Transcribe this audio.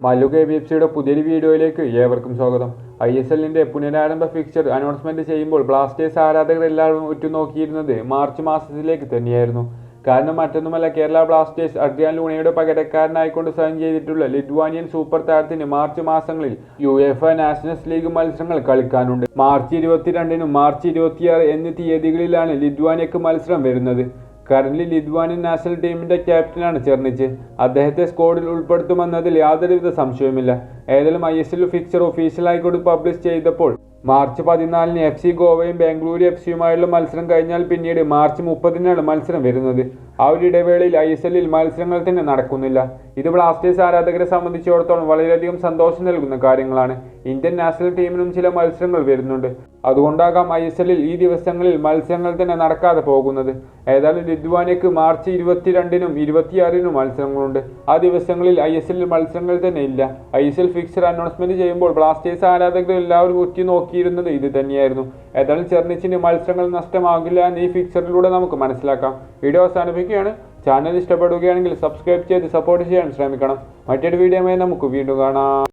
Mallu K B F സിയുടെ പുതിയൊരു വീഡിയോയിലേക്ക് ഏവർക്കും സ്വാഗതം. ഐ എസ് എല്ലിന്റെ പുനരാരംഭ ഫിക്ചർ അനൗൺസ്മെന്റ് ചെയ്യുമ്പോൾ ബ്ലാസ്റ്റേഴ്സ് ആരാധകർ എല്ലാവരും ഉറ്റുനോക്കിയിരുന്നത് മാർച്ച് മാസത്തിലേക്ക് തന്നെയായിരുന്നു. കാരണം മറ്റൊന്നുമല്ല കേരള ബ്ലാസ്റ്റേഴ്സ് അഡ്രിയാൻ ലൂണയുടെ പകരക്കാരനായിക്കൊണ്ട് സൈൻ ചെയ്തിട്ടുള്ള ലിറ്റ്വാനിയൻ സൂപ്പർ താരത്തിന് മാർച്ച് മാസങ്ങളിൽ യു എഫ് നാഷണൽസ് ലീഗ് മത്സരങ്ങൾ കളിക്കാനുണ്ട്. മാർച്ച് ഇരുപത്തിരണ്ടിനും മാർച്ച് ഇരുപത്തിയാറ് എന്നീ തീയതികളിലാണ് ലിറ്റ്വാനിയക്ക് മത്സരം വരുന്നത്. കറന്റ് ലിദ്വാനി നാഷണൽ ടീമിന്റെ ക്യാപ്റ്റനാണ് ചെർണിച്ച് അദ്ദേഹത്തെ സ്ക്വാഡിൽ ഉൾപ്പെടുത്തുമെന്നതിൽ യാതൊരുവിധ സംശയവുമില്ല. ഏതായാലും ഐ എസ് എൽ ഫിക്ചർ ഒഫീഷ്യലായിക്കൊണ്ട് പബ്ലിഷ് ചെയ്തപ്പോൾ മാർച്ച് പതിനാലിന് എഫ് സി ഗോവയും ബാംഗ്ലൂരു എഫ് സിയുമായുള്ള മത്സരം കഴിഞ്ഞാൽ പിന്നീട് മാർച്ച് മുപ്പതിനാണ് മത്സരം വരുന്നത്. ആ ഒരു ഇടവേളയിൽ ഐ എസ് എല്ലിൽ മത്സരങ്ങൾ തന്നെ നടക്കുന്നില്ല. ഇത് ബ്ലാസ്റ്റേഴ്സ് ആരാധകരെ സംബന്ധിച്ചിടത്തോളം വളരെയധികം സന്തോഷം നൽകുന്ന കാര്യങ്ങളാണ്. ഇന്ത്യൻ നാഷണൽ ടീമിനും ചില മത്സരങ്ങൾ വരുന്നുണ്ട്. അതുകൊണ്ടാകാം ഐ എസ് എല്ലിൽ ഈ ദിവസങ്ങളിൽ മത്സരങ്ങൾ തന്നെ നടക്കാതെ പോകുന്നത്. ഏതായാലും ലിദ്വാനയ്ക്ക് മാർച്ച് ഇരുപത്തിരണ്ടിനും ഇരുപത്തിയാറിനും മത്സരങ്ങളുണ്ട്. ആ ദിവസങ്ങളിൽ ഐ എസ് എല്ലിൽ മത്സരങ്ങൾ തന്നെ ഇല്ല. I S L fixture announcement ചെയ്യുമ്പോൾ ബ്ലാസ്റ്റേഴ്സ് ആരാധകർ എല്ലാവരും ഒറ്റ നോക്കിയിരുന്നത് ഇത് തന്നെയായിരുന്നു. ഏതായാലും ചെർണിച്ചിന് മത്സരങ്ങൾ നഷ്ടമാകില്ല എന്ന് ഈ ഫിക്സറിലൂടെ നമുക്ക് മനസ്സിലാക്കാം. വീഡിയോ അവസാനിപ്പിക്കുകയാണ് ചാനൽ ഇഷ്ടപ്പെടുകയാണെങ്കിൽ സബ്സ്ക്രൈബ് ചെയ്ത് സപ്പോർട്ട് ചെയ്യാൻ ശ്രമിക്കണം. മറ്റൊരു വീഡിയോയുമായി നമുക്ക് വീണ്ടും കാണാം.